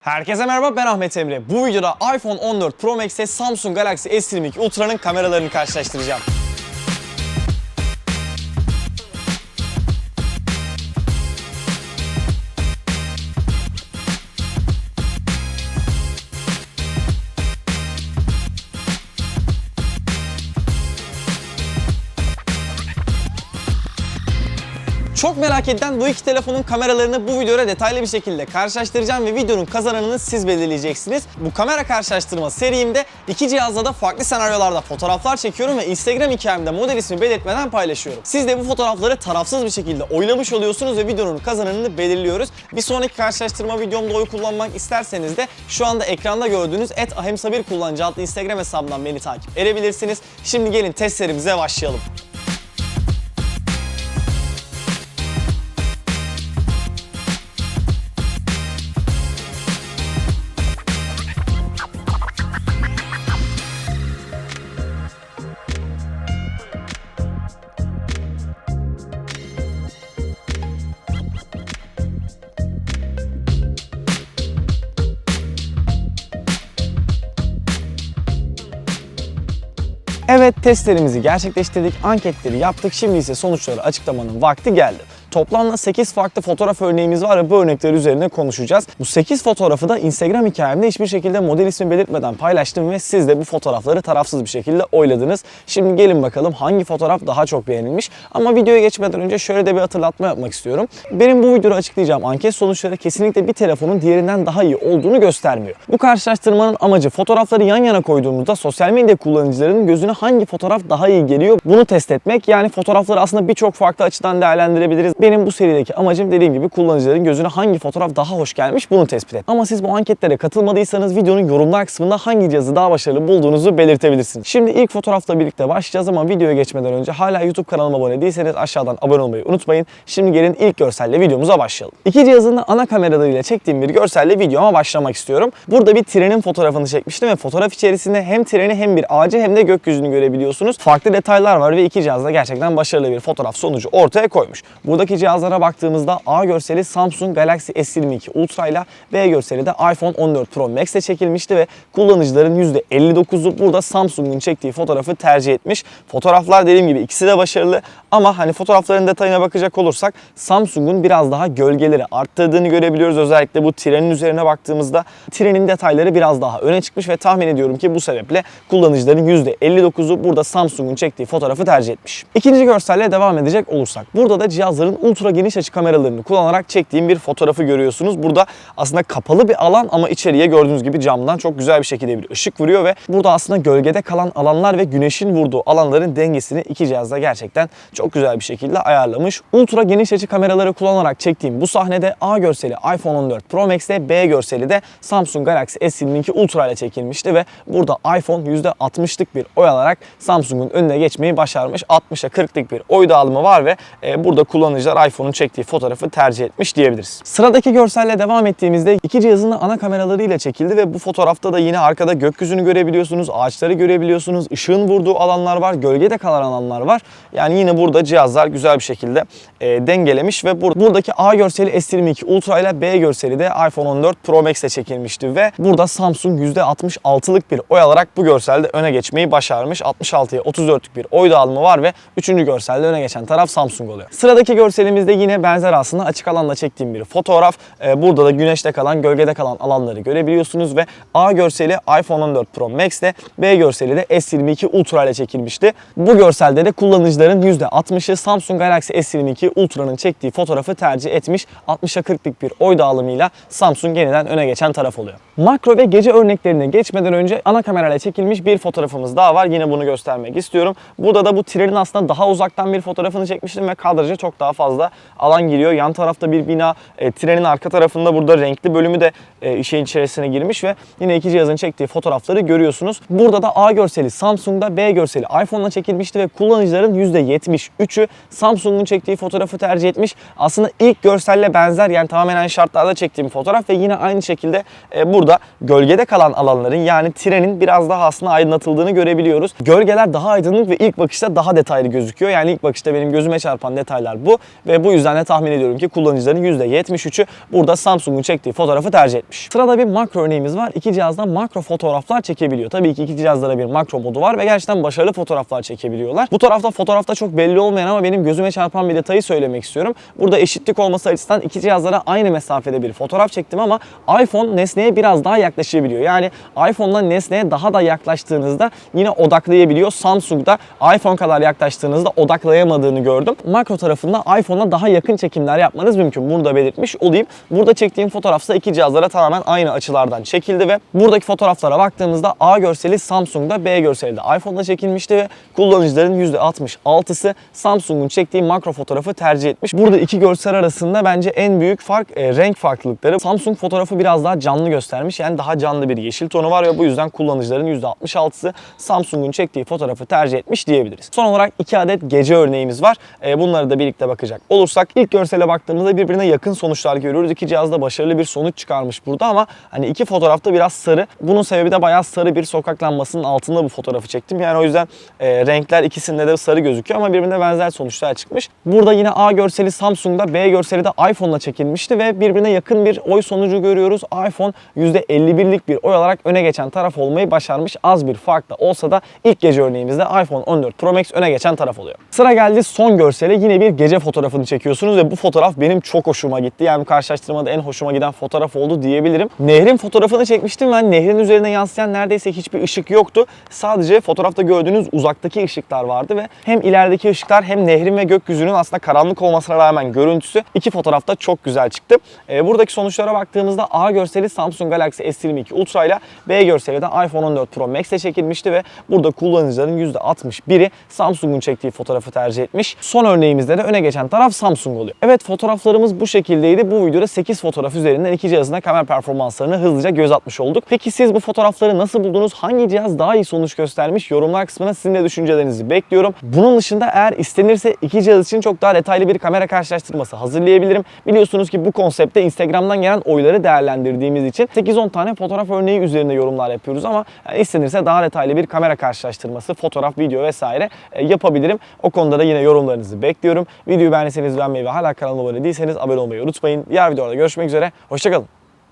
Herkese merhaba ben Ahmet Emre. Bu videoda iPhone 14 Pro Max ile Samsung Galaxy S22 Ultra'nın kameralarını karşılaştıracağım. Çok merak edilen bu iki telefonun kameralarını bu videoda detaylı bir şekilde karşılaştıracağım ve videonun kazananını siz belirleyeceksiniz. Bu kamera karşılaştırma serimde iki cihazla da farklı senaryolarda fotoğraflar çekiyorum ve Instagram hikayemde model ismi belirtmeden paylaşıyorum. Siz de bu fotoğrafları tarafsız bir şekilde oylamış oluyorsunuz ve videonun kazananını belirliyoruz. Bir sonraki karşılaştırma videomda oy kullanmak isterseniz de şu anda ekranda gördüğünüz @ahemsabir kullanıcı adlı Instagram hesabından beni takip edebilirsiniz. Şimdi gelin test serimize başlayalım. Evet testlerimizi gerçekleştirdik, anketleri yaptık. Şimdi ise sonuçları açıklamanın vakti geldi. Toplamda 8 farklı fotoğraf örneğimiz var ve bu örnekler üzerine konuşacağız. Bu 8 fotoğrafı da Instagram hikayemde hiçbir şekilde model ismi belirtmeden paylaştım ve siz de bu fotoğrafları tarafsız bir şekilde oyladınız. Şimdi gelin bakalım hangi fotoğraf daha çok beğenilmiş. Ama videoya geçmeden önce şöyle de bir hatırlatma yapmak istiyorum. Benim bu videoda açıklayacağım anket sonuçları kesinlikle bir telefonun diğerinden daha iyi olduğunu göstermiyor. Bu karşılaştırmanın amacı fotoğrafları yan yana koyduğumuzda sosyal medya kullanıcılarının gözüne hangi fotoğraf daha iyi geliyor bunu test etmek. Yani fotoğrafları aslında birçok farklı açıdan değerlendirebiliriz. Benim bu serideki amacım dediğim gibi kullanıcıların gözüne hangi fotoğraf daha hoş gelmiş bunu tespit et. Ama siz bu anketlere katılmadıysanız videonun yorumlar kısmında hangi cihazı daha başarılı bulduğunuzu belirtebilirsiniz. Şimdi ilk fotoğrafla birlikte başlayacağız ama videoya geçmeden önce hala YouTube kanalıma abone değilseniz aşağıdan abone olmayı unutmayın. Şimdi gelin ilk görselle videomuza başlayalım. İki cihazın da ana kameralarıyla çektiğim bir görselle videoma başlamak istiyorum. Burada bir trenin fotoğrafını çekmiştim ve fotoğraf içerisinde hem treni hem bir ağacı hem de gökyüzünü görebiliyorsunuz. Farklı detaylar var ve iki cihaz da gerçekten başarılı bir fotoğraf sonucu ortaya koymuş. Buradaki cihazlara baktığımızda A görseli Samsung Galaxy S22 Ultra ile B görseli de iPhone 14 Pro Max ile çekilmişti ve kullanıcıların %59'u burada Samsung'un çektiği fotoğrafı tercih etmiş. Fotoğraflar dediğim gibi ikisi de başarılı ama hani fotoğrafların detayına bakacak olursak Samsung'un biraz daha gölgeleri arttırdığını görebiliyoruz. Özellikle bu trenin üzerine baktığımızda trenin detayları biraz daha öne çıkmış ve tahmin ediyorum ki bu sebeple kullanıcıların %59'u burada Samsung'un çektiği fotoğrafı tercih etmiş. İkinci görselle devam edecek olursak burada da cihazların ultra geniş açı kameralarını kullanarak çektiğim bir fotoğrafı görüyorsunuz. Burada aslında kapalı bir alan ama içeriye gördüğünüz gibi camdan çok güzel bir şekilde bir ışık vuruyor ve burada aslında gölgede kalan alanlar ve güneşin vurduğu alanların dengesini iki cihazda gerçekten çok güzel bir şekilde ayarlamış. Ultra geniş açı kameraları kullanarak çektiğim bu sahnede A görseli iPhone 14 Pro Max ile B görseli de Samsung Galaxy S22 Ultra ile çekilmişti ve burada iPhone %60'lık bir oy alarak Samsung'un önüne geçmeyi başarmış. 60'a 40'lık bir oy dağılımı var ve e, burada kullanıcılar iPhone'un çektiği fotoğrafı tercih etmiş diyebiliriz. Sıradaki görselle devam ettiğimizde iki cihazın da ana kameralarıyla çekildi ve bu fotoğrafta da yine arkada gökyüzünü görebiliyorsunuz, ağaçları görebiliyorsunuz, ışığın vurduğu alanlar var, gölgede kalan alanlar var. Yani yine burada cihazlar güzel bir şekilde e, dengelemiş ve bur buradaki A görseli S22 Ultra ile B görseli de iPhone 14 Pro Max ile çekilmişti ve burada Samsung %66'lık bir oy alarak bu görselde öne geçmeyi başarmış. 66'ya 34'lük bir oy dağılımı var ve 3. görselde öne geçen taraf Samsung oluyor. Sıradaki görselimizde yine benzer aslında açık alanda çektiğim bir fotoğraf. Ee, burada da güneşte kalan, gölgede kalan alanları görebiliyorsunuz ve A görseli iPhone 14 Pro Max ile B görseli de S22 Ultra ile çekilmişti. Bu görselde de kullanıcıların %60'ı Samsung Galaxy S22 Ultra'nın çektiği fotoğrafı tercih etmiş. 60'a 40'lık bir oy dağılımıyla Samsung yeniden öne geçen taraf oluyor. Makro ve gece örneklerine geçmeden önce ana kamerayla çekilmiş bir fotoğrafımız daha var. Yine bunu göstermek istiyorum. Burada da bu trenin aslında daha uzaktan bir fotoğrafını çekmiştim ve kadraja çok daha fazla alan giriyor. Yan tarafta bir bina, e, trenin arka tarafında burada renkli bölümü de e, işin içerisine girmiş ve yine iki cihazın çektiği fotoğrafları görüyorsunuz. Burada da A görseli Samsung'da, B görseli iPhone'la çekilmişti ve kullanıcıların %73'ü Samsung'un çektiği fotoğrafı tercih etmiş. Aslında ilk görselle benzer yani tamamen aynı şartlarda çektiğim fotoğraf ve yine aynı şekilde e, burada gölgede kalan alanların yani trenin biraz daha aslında aydınlatıldığını görebiliyoruz. Gölgeler daha aydınlık ve ilk bakışta daha detaylı gözüküyor. Yani ilk bakışta benim gözüme çarpan detaylar bu. Ve bu yüzden de tahmin ediyorum ki kullanıcıların %73'ü burada Samsung'un çektiği fotoğrafı tercih etmiş. Sırada bir makro örneğimiz var. İki cihazdan makro fotoğraflar çekebiliyor. Tabii ki iki cihazda da bir makro modu var ve gerçekten başarılı fotoğraflar çekebiliyorlar. Bu tarafta fotoğrafta çok belli olmayan ama benim gözüme çarpan bir detayı söylemek istiyorum. Burada eşitlik olması açısından iki cihazlara aynı mesafede bir fotoğraf çektim ama iPhone nesneye biraz daha yaklaşabiliyor. Yani iPhone'da nesneye daha da yaklaştığınızda yine odaklayabiliyor. Samsung'da iPhone kadar yaklaştığınızda odaklayamadığını gördüm. Makro tarafında iPhone'a daha yakın çekimler yapmanız mümkün. Bunu da belirtmiş olayım. Burada çektiğim fotoğrafsa iki cihazlara tamamen aynı açılardan çekildi ve buradaki fotoğraflara baktığımızda A görseli Samsung'da, B görseli de iPhone'da çekilmişti ve kullanıcıların %66'sı Samsung'un çektiği makro fotoğrafı tercih etmiş. Burada iki görsel arasında bence en büyük fark e, renk farklılıkları. Samsung fotoğrafı biraz daha canlı göstermiş. Yani daha canlı bir yeşil tonu var ve bu yüzden kullanıcıların %66'sı Samsung'un çektiği fotoğrafı tercih etmiş diyebiliriz. Son olarak iki adet gece örneğimiz var. E, bunları da birlikte bakacak olursak ilk görsele baktığımızda birbirine yakın sonuçlar görüyoruz. İki cihazda başarılı bir sonuç çıkarmış burada ama hani iki fotoğrafta biraz sarı. Bunun sebebi de bayağı sarı bir sokak lambasının altında bu fotoğrafı çektim. Yani o yüzden e, renkler ikisinde de sarı gözüküyor ama birbirine benzer sonuçlar çıkmış. Burada yine A görseli Samsung'da, B görseli de iPhone'la çekilmişti ve birbirine yakın bir oy sonucu görüyoruz. iPhone %51'lik bir oy olarak öne geçen taraf olmayı başarmış. Az bir fark da olsa da ilk gece örneğimizde iPhone 14 Pro Max öne geçen taraf oluyor. Sıra geldi son görsele. Yine bir gece fotoğrafını çekiyorsunuz ve bu fotoğraf benim çok hoşuma gitti. Yani bu karşılaştırmada en hoşuma giden fotoğraf oldu diyebilirim. Nehrin fotoğrafını çekmiştim ve nehrin üzerine yansıyan neredeyse hiçbir ışık yoktu. Sadece fotoğrafta gördüğünüz uzaktaki ışıklar vardı ve hem ilerideki ışıklar hem nehrin ve gökyüzünün aslında karanlık olmasına rağmen görüntüsü iki fotoğrafta çok güzel çıktı. Ee, buradaki sonuçlara baktığımızda A görseli Samsung Galaxy S22 Ultra ile B görseli de iPhone 14 Pro Max çekilmişti ve burada kullanıcıların %61'i Samsung'un çektiği fotoğrafı tercih etmiş. Son örneğimizde de öne geçen taraf Samsung oluyor. Evet fotoğraflarımız bu şekildeydi. Bu videoda 8 fotoğraf üzerinden iki cihazın da kamera performanslarını hızlıca göz atmış olduk. Peki siz bu fotoğrafları nasıl buldunuz? Hangi cihaz daha iyi sonuç göstermiş? Yorumlar kısmına sizin de düşüncelerinizi bekliyorum. Bunun dışında eğer istenirse iki cihaz için çok daha detaylı bir kamera karşılaştırması hazırlayabilirim. Biliyorsunuz ki bu konsepte Instagram'dan gelen oyları değerlendirdiğimiz için 8-10 tane fotoğraf örneği üzerinde yorumlar yapıyoruz ama yani istenirse daha detaylı bir kamera karşılaştırması, fotoğraf, video vesaire e, yapabilirim. O konuda da yine yorumlarınızı bekliyorum. Videoyu beğendiyseniz beğenmeyi ve hala kanalıma abone değilseniz abone olmayı unutmayın. Diğer videolarda görüşmek üzere. Hoşçakalın.